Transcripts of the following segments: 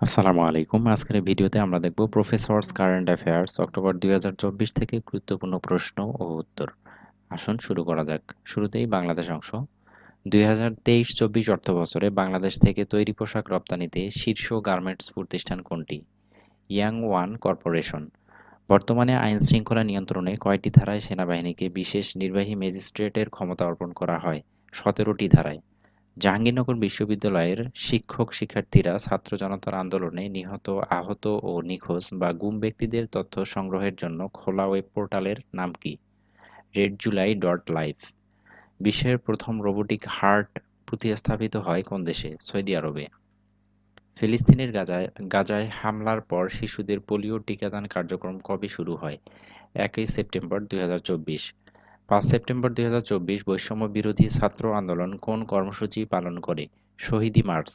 আসসালামু আলাইকুম। আজকের ভিডিওতে আমরা দেখব প্রফেসরস কারেন্ট অ্যাফেয়ার্স অক্টোবর দুই হাজার চব্বিশ থেকে গুরুত্বপূর্ণ প্রশ্ন ও উত্তর। আসুন শুরু করা যাক। শুরুতেই বাংলাদেশ অংশ। দুই হাজার তেইশ চব্বিশ অর্থ বছরে বাংলাদেশ থেকে তৈরি পোশাক রপ্তানিতে শীর্ষ গার্মেন্টস প্রতিষ্ঠান কোনটি? ইয়াং ওয়ান কর্পোরেশন। বর্তমানে আইন শৃঙ্খলা নিয়ন্ত্রণে কয়টি ধারায় সেনাবাহিনীকে বিশেষ নির্বাহী ম্যাজিস্ট্রেটের ক্ষমতা অর্পণ করা হয়? সতেরোটি ধারায়। জাহাঙ্গীরনগর বিশ্ববিদ্যালয়ের শিক্ষক শিক্ষার্থীরা ছাত্র জনতার আন্দোলনে নিহত, আহত ও নিখোঁজ বা গুম ব্যক্তিদের তথ্য সংগ্রহের জন্য খোলা ওয়েব পোর্টালের নাম কি? Red July dot live. বিশ্বের প্রথম রোবোটিক হার্ট প্রতিস্থাপিত হয় কোন দেশে? সৌদি আরবে। ফিলিস্তিনের গাজায় গাজায় হামলার পর শিশুদের পোলিও টিকাদান কার্যক্রম কবে শুরু হয়? একই সেপ্টেম্বর দুই হাজার চব্বিশ। পাঁচ সেপ্টেম্বর দুই হাজার চব্বিশ বৈষম্য বিরোধী ছাত্র আন্দোলন কোন কর্মসূচি পালন করে? শহীদি মার্চ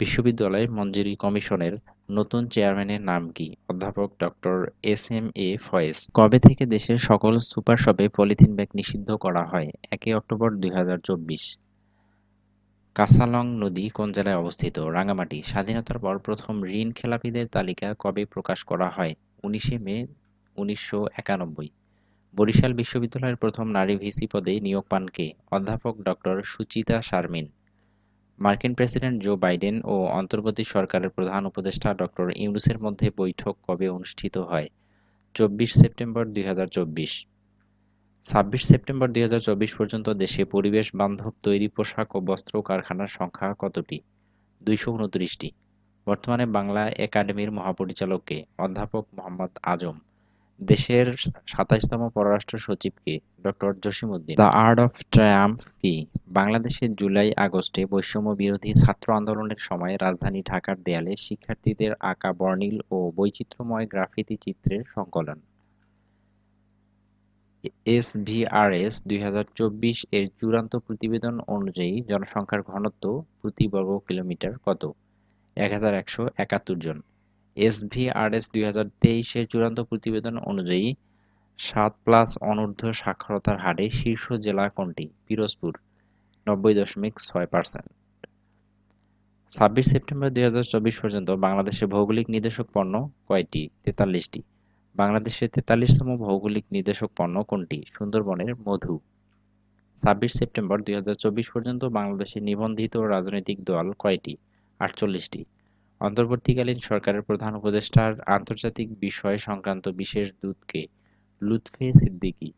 বিশ্ববিদ্যালয় মঞ্জুরি কমিশনের নতুন চেয়ারম্যানের নাম কি? অধ্যাপক doctor S M A Faiz, কবে থেকে দেশের সকল সুপার শপে পলিথিন ব্যাগ নিষিদ্ধ করা হয়? একই অক্টোবর দুই হাজার চব্বিশ। কাসালং নদী কোন জেলায় অবস্থিত? রাঙামাটি স্বাধীনতার পর প্রথম ঋণ খেলাপিদের তালিকা কবে প্রকাশ করা হয়? উনিশে মে, উনিশশো একানব্বই। বরিশাল বিশ্ববিদ্যালয়ের প্রথম নারী ভিসি পদে নিয়োগ পান কে? অধ্যাপক ডক্টর সুচিতা শারমিন। মার্কিন প্রেসিডেন্ট জো বাইডেন ও অন্তর্বর্তী সরকারের প্রধান উপদেষ্টা ডক্টর ইউনুসের মধ্যে বৈঠক কবে অনুষ্ঠিত হয়? চব্বিশ সেপ্টেম্বর দুই হাজার চব্বিশ। ছাব্বিশ সেপ্টেম্বর দুই হাজার চব্বিশ পর্যন্ত দেশে পরিবেশ বান্ধব তৈরি পোশাক ও বস্ত্র কারখানার সংখ্যা কতটি? দুইশো উনত্রিশটি। বর্তমানে বাংলা একাডেমির মহাপরিচালককে অধ্যাপক মোহাম্মদ আজম। দেশের সাতাশতম পররাষ্ট্র সচিবকে doctor Jasimuddin. The art of triumph কি? বাংলাদেশের জুলাই আগস্টে বৈষম্য বিরোধী ছাত্র আন্দোলনের সময় রাজধানী ঢাকার দেয়ালে শিক্ষার্থীদের আঁকা বর্ণিল ও বৈচিত্র্যময় গ্রাফিতি চিত্রের সংকলন। এস ভি এসভিআরএস দুই হাজার চব্বিশ এর চূড়ান্ত প্রতিবেদন অনুযায়ী জনসংখ্যার ঘনত্ব প্রতি বর্গ কিলোমিটার কত? এক হাজার একশো একাত্তর জন। এসভিআরএস দুই হাজার তেইশের চূড়ান্ত প্রতিবেদন অনুযায়ী সাত প্লাস অনূর্ধ্ব সাক্ষরতার হারে শীর্ষ জেলা কোনটি? পিরোজপুর, নব্বই দশমিক ছয় পার্সেন্ট। ছাব্বিশ সেপ্টেম্বর দুই হাজার চব্বিশ পর্যন্ত বাংলাদেশের ভৌগোলিক নির্দেশক পণ্য কয়টি? তেতাল্লিশটি। বাংলাদেশের তেতাল্লিশতম ভৌগোলিক নির্দেশক পণ্য কোনটি? সুন্দরবনের মধু। ছাব্বিশ সেপ্টেম্বর দুই হাজার চব্বিশ পর্যন্ত বাংলাদেশে নিবন্ধিত রাজনৈতিক দল কয়টি? আটচল্লিশটি। অন্তর্বর্তীকালীন সরকারের প্রধান উপদেষ্টার আন্তর্জাতিক বিষয় সংক্রান্ত বিশেষ দূতকে লুৎফে সিদ্দিকী,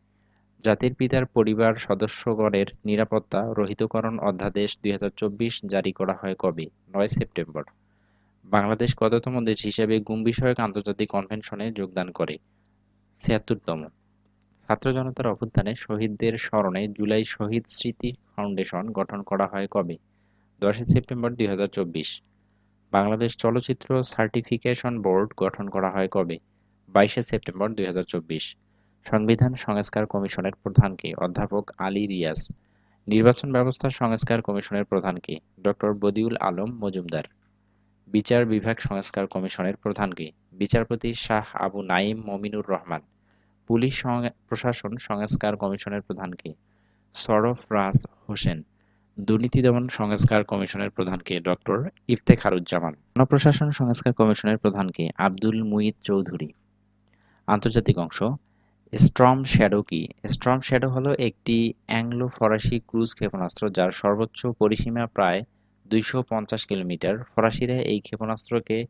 জাতির পিতার পরিবার সদস্যগণের নিরাপত্তা রহিতকরণ অধ্যাদেশ দুই হাজার চব্বিশ জারি করা হয় কবে? নয় সেপ্টেম্বর। বাংলাদেশ কততম দেশ হিসেবে গুম বিষয়ক আন্তর্জাতিক কনভেনশনে যোগদান করে? ছিয়াত্তরতম। ছাত্র জনতার অভ্যুত্থানে শহীদদের স্মরণে জুলাই শহীদ স্মৃতি ফাউন্ডেশন গঠন করা হয় কবে? দশই সেপ্টেম্বর দুই হাজার চব্বিশ। বাংলাদেশ চলচ্চিত্র সার্টিফিকেশন বোর্ড গঠন করা হয় কবে? বাইশে সেপ্টেম্বর দুই হাজার চব্বিশ। সংবিধান সংস্কার কমিশনের প্রধানকে অধ্যাপক আলী রিয়াজ। নির্বাচন ব্যবস্থা সংস্কার কমিশনের প্রধানকে ডক্টর বদিউল আলম মজুমদার। বিচার বিভাগ সংস্কার কমিশনের প্রধানকে বিচারপতি শাহ আবু নাইম মমিনুর রহমান। পুলিশ প্রশাসন সংস্কার কমিশনের প্রধানকে সরফ রাজ হোসেন। দুর্নীতি দমন সংস্কার কমিশনের প্রধানকে ডক্টর ইফতেখারুজ্জামান। গণপ্রশাসন সংস্কার কমিশনের প্রধানকে আব্দুল মুইদ চৌধুরী। আন্তর্জাতিক অংশ। স্ট্রম শ্যাডো কি? স্ট্রম শ্যাডো হলো একটি অ্যাংলো ফরাসি ক্রুজ ক্ষেপণাস্ত্র যার সর্বোচ্চ পরিসীমা প্রায় দুইশো পঞ্চাশ কিলোমিটার। ফরাসিরা এই ক্ষেপণাস্ত্রকে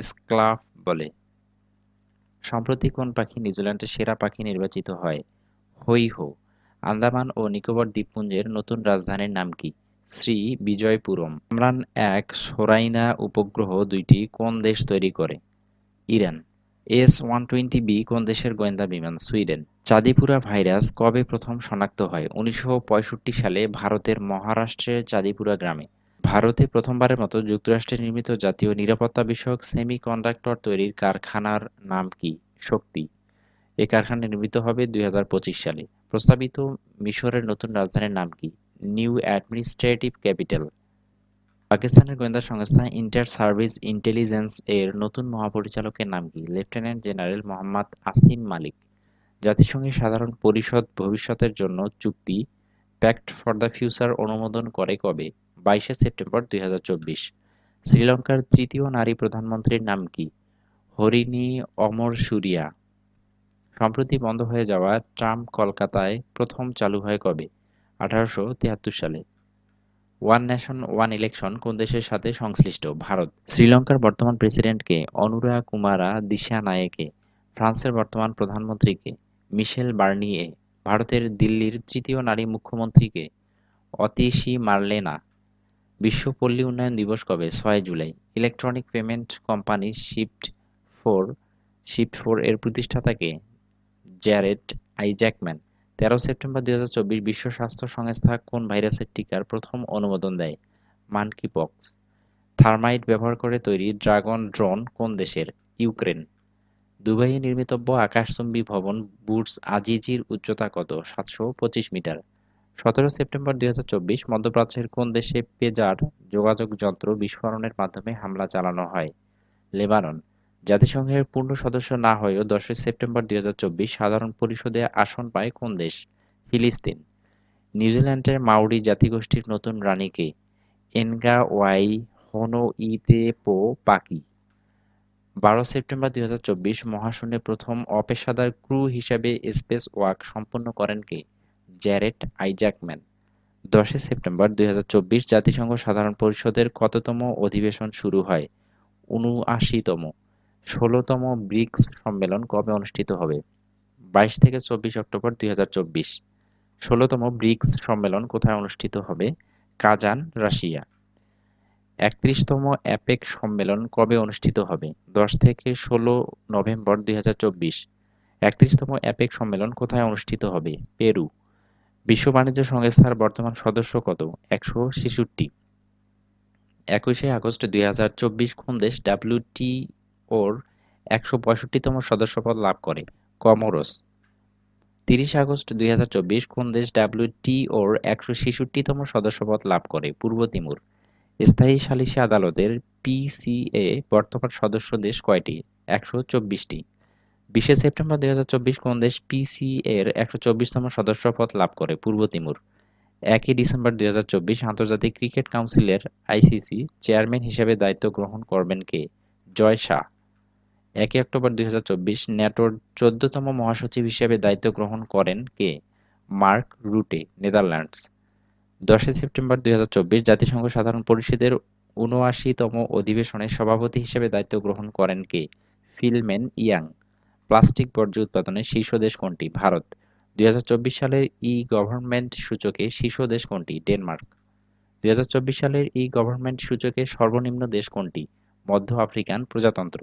স্ক্লাফ বলে। সম্প্রতি কোন পাখি নিউজিল্যান্ডের সেরা পাখি নির্বাচিত হয়? হৈ হো। আন্দামান ও নিকোবর দ্বীপপুঞ্জের নতুন রাজধানীর নাম কি? শ্রী বিজয়পুরম। আমরান এক সোরাইনা উপগ্রহ দুইটি কোন দেশ তৈরি করে? Iran. S one twenty B কোন দেশের গোয়েন্দা বিমান? সুইডেন। চাঁদিপুরা ভাইরাস কবে প্রথম শনাক্ত হয়? উনিশশো পঁয়ষট্টি সালে ভারতের মহারাষ্ট্রের চাঁদিপুরা গ্রামে। ভারতে প্রথমবারের মতো যুক্তরাষ্ট্রে নির্মিত জাতীয় নিরাপত্তা বিষয়ক সেমি কন্ডাক্টর তৈরির কারখানার নাম কি? শক্তি। এ কারখানা নির্মিত হবে দুই হাজার পঁচিশ সালে। প্রস্তাবিত মিশরের নতুন রাজধানীর নাম কি? New administrative capital. পাকিস্তানের গোয়েন্দা সংস্থা ইন্টার সার্ভিস ইন্টেলিজেন্স এর নতুন মহাপরিচালকের নাম কি? Lieutenant general Mohammad Asim Malik. জাতিসংঘের সাধারণ পরিষদ ভবিষ্যতের জন্য চুক্তি প্যাক্ট ফর দ্য ফিউচার অনুমোদন করে কবে? বাইশে সেপ্টেম্বর দুই হাজার চব্বিশ। শ্রীলঙ্কার তৃতীয় নারী প্রধানমন্ত্রীর নাম কি? হরিণী অমর সুরিয়া। সম্প্রতি বন্ধ হয়ে যাওয়া ট্রাম্প কলকাতায় প্রথম চালু হয় কবে? আঠারোশো তিয়াত্তর সালে। ওয়ান নেশন, ওয়ান ইলেকশন কোন দেশের সাথে সংশ্লিষ্ট? ভারত। শ্রীলঙ্কার বর্তমান প্রেসিডেন্টকে অনুরা কুমারা দিশা নায়েকে ফ্রান্সের বর্তমান প্রধানমন্ত্রীকে মিশেল বার্নিয়ে। ভারতের দিল্লির তৃতীয় নারী মুখ্যমন্ত্রীকে অতিশি মার্লেনা। বিশ্ব পল্লী উন্নয়ন দিবস কবে? ছয় July. Electronic payment company Shift Four Shift Four এর প্রতিষ্ঠাতাকে জ্যারেড আইজ্যাকম্যান তেরো সেপ্টেম্বর দুই বিশ্ব স্বাস্থ্য সংস্থা কোন ভাইরাসের টিকার প্রথম অনুমোদন দেয়? মানকি পক্স থার্মাইট ব্যবহার করে তৈরি ড্রাগন ড্রোন কোন দেশের? ইউক্রেন দুবাইয়ে নির্মিতব্য আকাশচুম্বী ভবন বুটস আজিজির উচ্চতা কত? সাতশো পঁচিশ মিটার। সতেরো সেপ্টেম্বর দুই হাজার চব্বিশ মধ্যপ্রাচ্যের কোন দেশে পেজার যোগাযোগ যন্ত্র বিস্ফোরণের মাধ্যমে হামলা চালানো হয়? লেবানন জাতিসংঘের পূর্ণ সদস্য না হয়েও দশই সেপ্টেম্বর দুই হাজার চব্বিশ সাধারণ পরিষদে আসন পায় কোন দেশ? ফিলিস্তিন। নিউজিল্যান্ডের মাউরি জাতিগোষ্ঠীর নতুন রানীকে এনগা ওয়াই হোনো ইতে পো পাকি। বারো সেপ্টেম্বর দুই হাজার চব্বিশ মহাশূন্যে প্রথম অপেশাদার ক্রু হিসাবে স্পেস ওয়াক সম্পন্ন করেন কে? জ্যারেট আইজ্যাকম্যান। দশই সেপ্টেম্বর দুই হাজার চব্বিশ জাতিসংঘ সাধারণ পরিষদের কততম অধিবেশন শুরু হয়? উনআশিতম ষোলোতম ব্রিক্স সম্মেলন কবে অনুষ্ঠিত হবে? বাইশ থেকে চব্বিশ অক্টোবর দুই হাজার চব্বিশ। ষোলোতম ব্রিক্স সম্মেলন কোথায় অনুষ্ঠিত হবে? Kazan, Russia. একত্রিশতম অ্যাপেক সম্মেলন কবে অনুষ্ঠিত হবে? দশ থেকে ষোলো নভেম্বর দুই হাজার চব্বিশ। একত্রিশতম অ্যাপেক সম্মেলন কোথায় অনুষ্ঠিত হবে? পেরু। বিশ্ব বাণিজ্য সংস্থার বর্তমান সদস্য কত? একশো ছেষট্টি। একুশে আগস্ট দুই হাজার চব্বিশ কোন দেশ? ডাব্লিউটি ওর একশো পঁয়ষট্টিতম সদস্যপদ লাভ করে, কমোরস। তিরিশ আগস্ট দুই হাজার চব্বিশ কোন দেশ ডাব্লিউটি ওর একশো ছেষট্টিতম সদস্যপদ লাভ করে? পূর্ব তিমুর। স্থায়ী সালিসি আদালতের পিসিএ বর্তমান সদস্য দেশ কয়টি? একশো চব্বিশটি। বিশে সেপ্টেম্বর দুই হাজার চব্বিশ কোন দেশ পিসি এর একশো চব্বিশতম সদস্যপদ লাভ করে? পূর্ব তিমুর। একই ডিসেম্বর দুই হাজার চব্বিশ আন্তর্জাতিক ক্রিকেট কাউন্সিলের আইসিসি চেয়ারম্যান হিসেবে দায়িত্ব গ্রহণ করবেন কে? জয় শাহ। একই অক্টোবর দুই হাজার চব্বিশ ন্যাটোর চোদ্দতম মহাসচিব হিসেবে দায়িত্ব গ্রহণ করেন কে? Mark Rutte, Netherlands. দশই সেপ্টেম্বর দুই হাজার চব্বিশ জাতিসংঘ সাধারণ পরিষদের উনআশিতম অধিবেশনে সভাপতি হিসেবে দায়িত্ব গ্রহণ করেন কে? ফিলমেন ইয়াং। প্লাস্টিক বর্জ্য উৎপাদনে শীর্ষ দেশ কোনটি? ভারত। দুই হাজার চব্বিশ সালের ই গভর্নমেন্ট সূচকে শীর্ষ দেশ কোনটি? ডেনমার্ক। দুই হাজার চব্বিশ সালের ই গভর্নমেন্ট সূচকে সর্বনিম্ন দেশ কোনটি? মধ্য আফ্রিকান প্রজাতন্ত্র।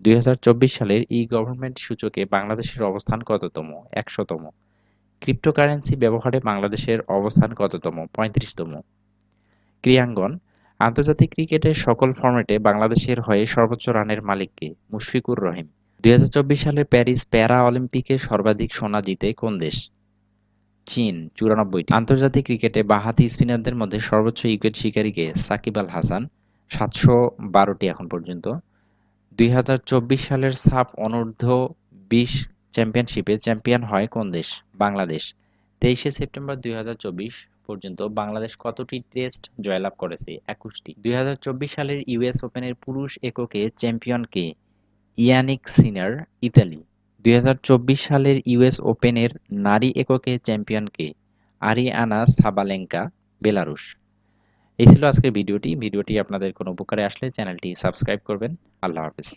দুই হাজার চব্বিশ সালের ই গভর্নমেন্ট সূচকে বাংলাদেশের অবস্থান কততম? একশোতম। ক্রিপ্টোকারেন্সি ব্যবহারে বাংলাদেশের অবস্থান কততম? পঁয়ত্রিশতম। ক্রিয়াঙ্গন, আন্তর্জাতিক ক্রিকেটের সকল ফরম্যাটে বাংলাদেশের হয়ে সর্বোচ্চ রানের মালিককে মুশফিকুর রহিম। দুই হাজার চব্বিশ সালে প্যারিস প্যারা অলিম্পিকে সর্বাধিক সোনা জিতে কোন দেশ? চীন, চুরানব্বইটি। আন্তর্জাতিক ক্রিকেটে বাহাতি স্পিনারদের মধ্যে সর্বোচ্চ উইকেট শিকারীকে সাকিব আল হাসান। সাতশো বারোটি এখন পর্যন্ত। দুই হাজার চব্বিশ সালের সাফ অনূর্ধ্ব বিশ চ্যাম্পিয়নশিপে চ্যাম্পিয়ন হয় কোন দেশ? বাংলাদেশ। তেইশে সেপ্টেম্বর দুই হাজার চব্বিশ পর্যন্ত বাংলাদেশ কতটি টেস্ট জয়লাভ করেছে? একুশটি। দুই হাজার চব্বিশ সালের ইউএস ওপেনের পুরুষ এককে চ্যাম্পিয়ন কে? Jannik Sinner, Italy. দুই হাজার চব্বিশ সালের ইউএস ওপেনের নারী এককে চ্যাম্পিয়ন কে? Aryna Sabalenka, Belarus. এই ছিল আজকের ভিডিওটি। ভিডিওটি আপনাদের কোনো উপকারে আসলে চ্যানেলটি সাবস্ক্রাইব করবেন। আল্লাহ হাফিজ।